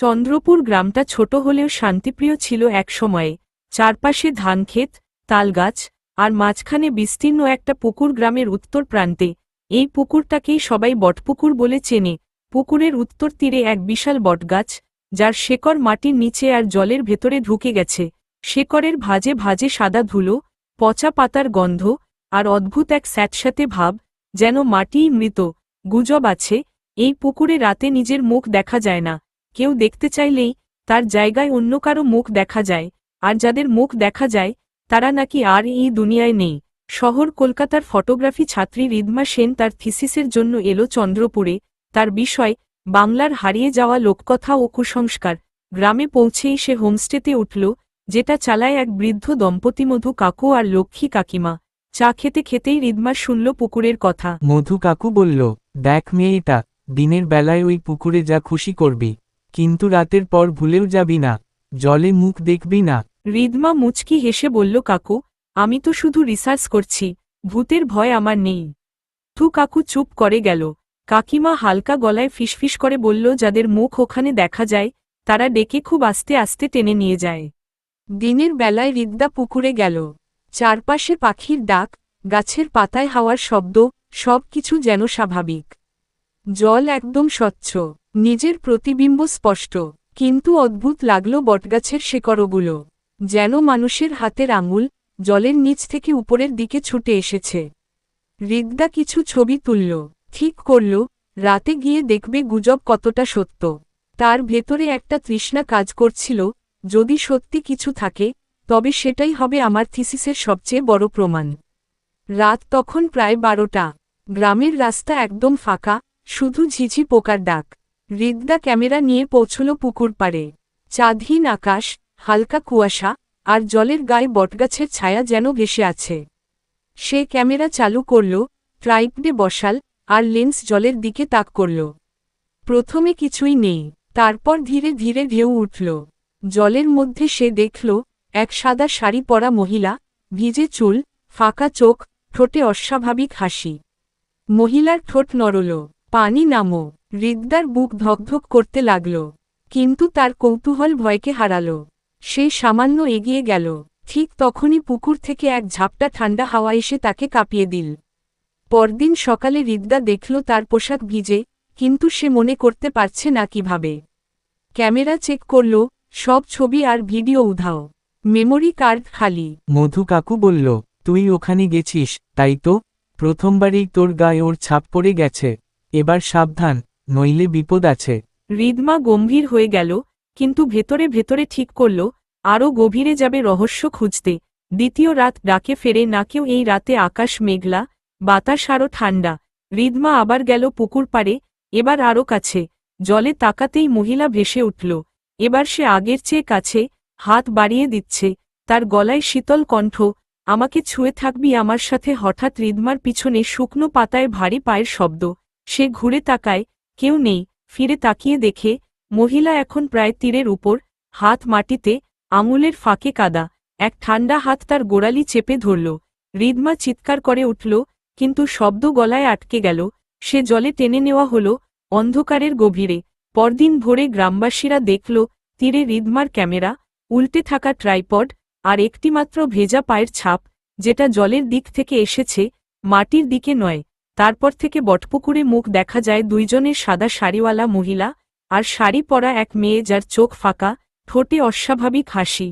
চন্দ্রপুর গ্রামটা ছোট হলেও শান্তিপ্রিয় ছিল এক সময়ে। চারপাশে ধানক্ষেত তালগাছ আর মাঝখানে বিস্তীর্ণ একটা পুকুর গ্রামের উত্তর প্রান্তে। এই পুকুরটাকেই সবাই বটপুকুর বলে চেনে। পুকুরের উত্তর তীরে এক বিশাল বটগাছ, যার শেকড় মাটির নিচে আর জলের ভেতরে ঢুকে গেছে। শেকড়ের ভাজে ভাজে সাদা ধুলো, পচা পাতার গন্ধ আর অদ্ভুত এক স্যাঁতস্যাঁতে ভাব যেন মাটিই মৃত। গুজব আছে, এই পুকুরে রাতে নিজের মুখ দেখা যায় না। কেউ দেখতে চাইলেই তার জায়গায় অন্য কারও মুখ দেখা যায়, আর যাদের মুখ দেখা যায়, তারা নাকি আর এই দুনিয়ায় নেই। শহর কলকাতার ফটোগ্রাফি ছাত্রী রিদমা সেন তার থিসিসের জন্য এলো চন্দ্রপুরে। তার বিষয়, বাংলার হারিয়ে যাওয়া লোককথা ও কুসংস্কার। গ্রামে পৌঁছেই সে হোমস্টেতে উঠল, যেটা চালায় এক বৃদ্ধ দম্পতি মধু কাকু আর লক্ষ্মী কাকিমা। চা খেতে খেতেই রিদমা শুনল পুকুরের কথা। মধু কাকু বলল, দেখ মেয়েটা, দিনের বেলায় ওই পুকুরে যা খুশি করবি। কিন্তু রাতের পর ভুলেও যাবি না, জলে মুখ দেখবি না। রিদমা মুচকি হেসে বলল, কাকু, আমি তো শুধু রিসার্চ করছি, ভূতের ভয় আমার নেই। থু কাকু চুপ করে গেল। কাকিমা হালকা গলায় ফিসফিস করে বলল, যাদের মুখ ওখানে দেখা যায়, তারা ডেকে খুব আস্তে আস্তে টেনে নিয়ে যায়। দিনের বেলায় রিদ্দা পুকুরে গেল। চারপাশে পাখির ডাক, গাছের পাতায় হাওয়ার শব্দ সব কিছু যেন স্বাভাবিক। জল একদম স্বচ্ছ। নিজের প্রতিবিম্ব স্পষ্ট, কিন্তু অদ্ভুত লাগল বটগাছের শেকড়গুলো, যেন মানুষের হাতের আঙুল জলের নিচ থেকে উপরের দিকে ছুটে এসেছে। রিদ্দা কিছু ছবি তুলল, ঠিক করল, রাতে গিয়ে দেখবে গুজব কতটা সত্য। তার ভেতরে একটা তৃষ্ণা কাজ করছিল, যদি সত্যি কিছু থাকে, তবে সেটাই হবে আমার থিসিসের সবচেয়ে বড় প্রমাণ। রাত তখন প্রায় বারোটা, গ্রামের রাস্তা একদম ফাঁকা, শুধু ঝিঝি পোকার ডাক। রিদ্দা ক্যামেরা নিয়ে পৌঁছল পুকুর পাড়ে। চাঁদহীন আকাশ, হালকা কুয়াশা, আর জলের গায়ে বটগাছের ছায়া যেন ভেসে আছে। সে ক্যামেরা চালু করল, ট্রাইপডে বসাল, আর লেন্স জলের দিকে তাক করল। প্রথমে কিছুই নেই, তারপর ধীরে ধীরে ঢেউ উঠল। জলের মধ্যে সে দেখল, এক সাদা শাড়ি পরা মহিলা, ভিজে চুল, ফাঁকা চোখ, ঠোঁটে অস্বাভাবিক হাসি। মহিলার ঠোঁট নরল পানি নামো। রিদ্দার বুক ধকধক করতে লাগল, কিন্তু তার কৌতূহল ভয়কে হারাল। সে সামান্য এগিয়ে গেল, ঠিক তখনই পুকুর থেকে এক ঝাপটা ঠান্ডা হাওয়া এসে তাকে কাঁপিয়ে দিল। পরদিন সকালে রিদ্দা দেখল তার পোশাক ভিজে, কিন্তু সে মনে করতে পারছে না কীভাবে। ক্যামেরা চেক করল, সব ছবি আর ভিডিও উধাও। মেমোরি কার্ড খালি। মধু কাকু বলল, তুই ওখানে গেছিস, তাই তো? প্রথমবারেই তোর গায়ে ওর ছাপ পড়ে গেছে। এবার সাবধান। নইলে বিপদ আছে। রিদমা গম্ভীর হয়ে গেল, কিন্তু ভেতরে ভেতরে ঠিক করল আরও গভীরে যাবে রহস্য খুঁজতে। দ্বিতীয় রাত ডাকে ফেরে না কেউ এই রাতে আকাশ মেঘলা, বাতাস আরও ঠান্ডা। রিদমা আবার গেল পুকুর পাড়ে, এবার আরও কাছে। জলে তাকাতেই মহিলা ভেসে উঠল। এবার সে আগের চেয়ে কাছে, হাত বাড়িয়ে দিচ্ছে। তার গলায় শীতল কণ্ঠ, আমাকে ছুঁয়ে থাকবি আমার সাথে। হঠাৎ রিদমার পিছনে শুকনো পাতায় ভারী পায়ের শব্দ। সে ঘুরে তাকায় কেউ নেই, ফিরে তাকিয়ে দেখে, মহিলা এখন প্রায় তীরের উপর, হাত মাটিতে, আঙুলের ফাঁকে কাদা, এক ঠান্ডা হাত তার গোড়ালি চেপে ধরল। রিদমা চিৎকার করে উঠল, কিন্তু শব্দ গলায় আটকে গেল, সে জলে টেনে নেওয়া হল, অন্ধকারের গভীরে। পরদিন ভোরে গ্রামবাসীরা দেখল, তীরে রিদমার ক্যামেরা, উল্টে থাকা ট্রাইপড, আর একটিমাত্র ভেজা পায়ের ছাপ, যেটা জলের দিক থেকে এসেছে, মাটির দিকে নয়। তারপর থেকে বটপুকুরে মুখ দেখা যায় দুইজনের সাদা শাড়িওয়ালা মহিলা আর শাড়ি পরা এক মেয়ে যার চোখ ফাঁকা, ঠোঁটে অস্বাভাবিক হাসি।